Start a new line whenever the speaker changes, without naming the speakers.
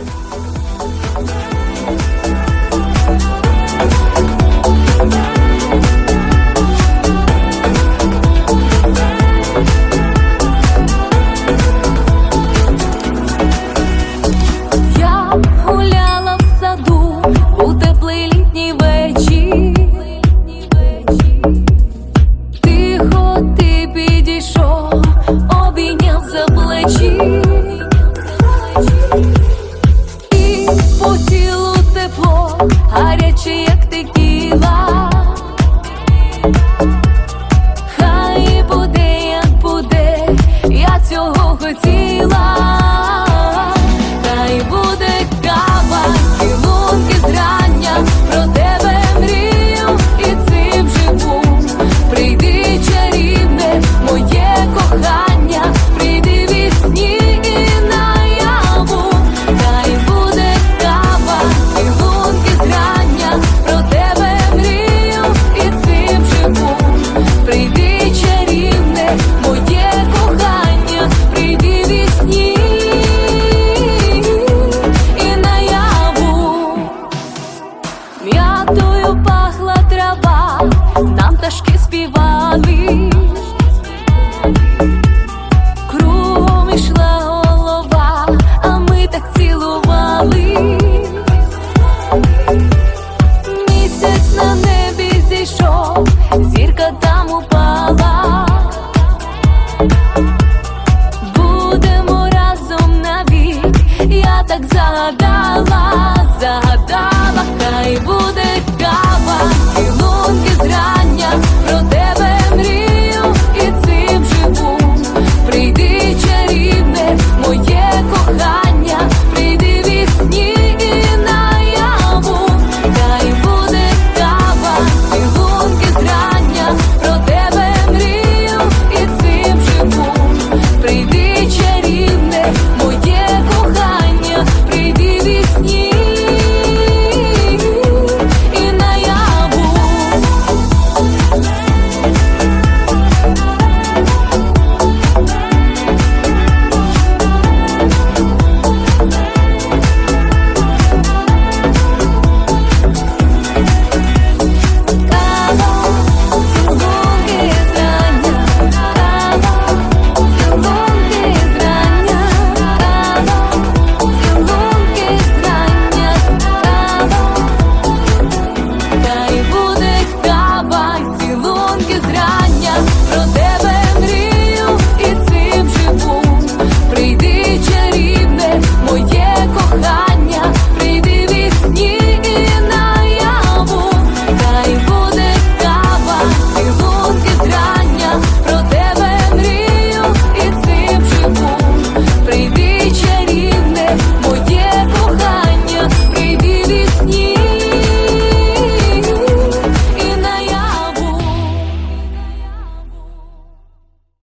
Thank you. По тілу тепло, гаряче, як текіла.